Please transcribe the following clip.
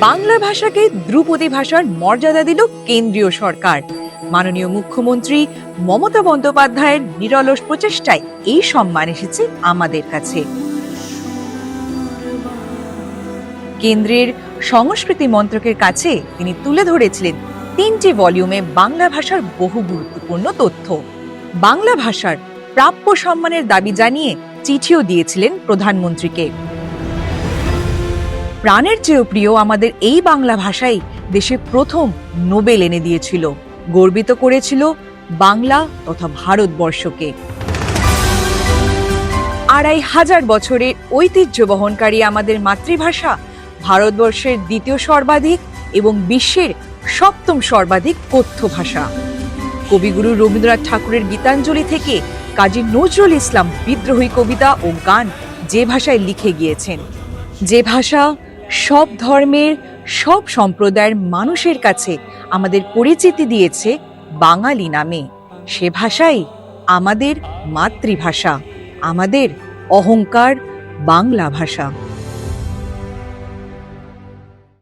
বাংলা ভাষাকে ধ্রুপদী ভাষার মর্যাদা দিল কেন্দ্রীয় সরকার। মাননীয় মুখ্যমন্ত্রী মমতা বন্দ্যোপাধ্যায়ের নিরলস প্রচেষ্টায় এই সম্মান এসেছে আমাদের কাছে। কেন্দ্রের সংস্কৃতি মন্ত্রকের কাছে তিনি তুলে ধরেছিলেন তিনটি ভলিউমে বাংলা ভাষার বহু গুরুত্বপূর্ণ তথ্য। বাংলা ভাষার প্রাপ্য সম্মানের দাবি জানিয়ে চিঠিও দিয়েছিলেন প্রধানমন্ত্রীকে। প্রাণের চেয়েও প্রিয় আমাদের এই বাংলা ভাষাই দেশে প্রথম নোবেল এনে দিয়েছিল, গর্বিত করেছিল বাংলা তথা ভারতবর্ষকে। আড়াই হাজার বছরের ঐতিহ্য বহনকারী আমাদের মাতৃভাষা ভারতবর্ষের দ্বিতীয় সর্বাধিক এবং বিশ্বের সপ্তম সর্বাধিক কথ্য ভাষা। কবিগুরু রবীন্দ্রনাথ ঠাকুরের গীতাঞ্জলি থেকে কাজী নজরুল ইসলাম বিদ্রোহী কবিতা ও গান যে ভাষায় লিখে গিয়েছেন। যে ভাষা সব ধর্মের, সব সম্প্রদায়ের মানুষের কাছে আমাদের পরিচিতি দিয়েছে বাঙালি নামে। সে ভাষাই আমাদের মাতৃভাষা, আমাদের অহংকার বাংলা ভাষা।